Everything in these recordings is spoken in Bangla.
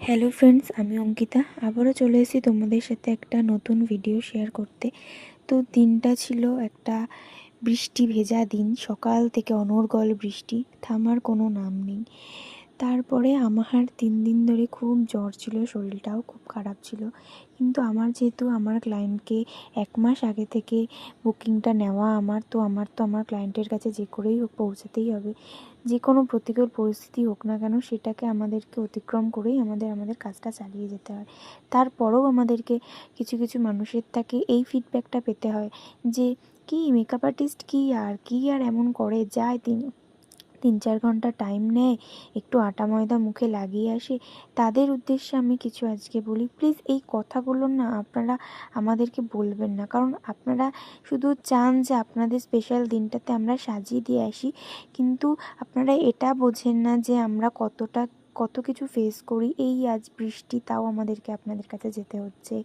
হ্যালো ফ্রেন্ডস আমি অঙ্কিতা। আবারও চলে এসেছি তোমাদের সাথে একটা নতুন ভিডিও শেয়ার করতে। তো দিনটা ছিল একটা বৃষ্টি ভেজা দিন। সকাল থেকে অনর্গল বৃষ্টি। থামার কোনো নাম নেই। তারপরে আমার তিন দিন ধরে খুব জ্বর ছিল, শরীরটাও খুব খারাপ ছিল। কিন্তু আমার যেহেতু আমার ক্লায়েন্টকে এক মাস আগে থেকে বুকিংটা নেওয়া আমার, তো আমার তো আমার ক্লায়েন্টের কাছে যে করেই হোক পৌঁছাতেই হবে। যে কোনো প্রতিকূল পরিস্থিতি হোক না কেন, সেটাকে আমাদেরকে অতিক্রম করেই আমাদের আমাদের কাজটা চালিয়ে যেতে হয়। তারপরেও আমাদেরকে কিছু কিছু মানুষের থেকে এই ফিডব্যাকটা পেতে হয় যে, কী মেকআপ আর্টিস্ট কী আর কী আর এমন করে? যায় তিন তিন চার ঘণ্টা টাইম নেয়, একটু আটা ময়দা মুখে লাগিয়ে আসে, তাদের উদ্দেশ্যে আমি কিছু আজকে বলি। প্লিজ এই কথাগুলো না আপনারা আমাদেরকে বলবেন না, কারণ আপনারা শুধু চান যে আপনাদের স্পেশাল দিনটাতে আমরা সাজিয়ে দিয়ে আসি, কিন্তু আপনারা এটা বোঝেন না যে আমরা কতটা কত কিছু ফেস করি। এই আজ বৃষ্টি, তাও আমাদেরকে আপনাদের কাছে যেতে হচ্ছে।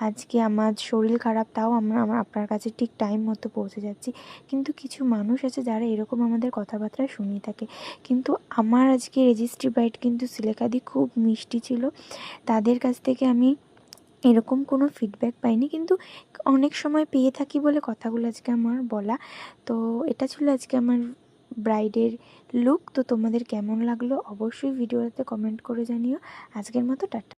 আজকে আমার শরীর খারাপ, তাও আমরা আমরা, আপনার কাছে ঠিক টাইম মতো পৌঁছে যাচ্ছি। কিন্তু কিছু মানুষ আছে যারা এরকম আমাদের কথাবার্তা শুনিয়ে থাকে। কিন্তু আমার আজকে রেজিস্ট্রি বাইট কিন্তু সিলেকাদি খুব মিষ্টি ছিল। তাদের কাছ থেকে আমি এরকম কোনো ফিডব্যাক পাইনি। কিন্তু অনেক সময় পেয়ে থাকি বলে কথাগুলো আজকে আমার বলা। তো এটা ছিল আজকে আমার ব্রাইডের লুক তো তোমাদের কেমন লাগল অবশ্যই ভিডিওতে কমেন্ট করে জানিও। আজকের মতো টাটা।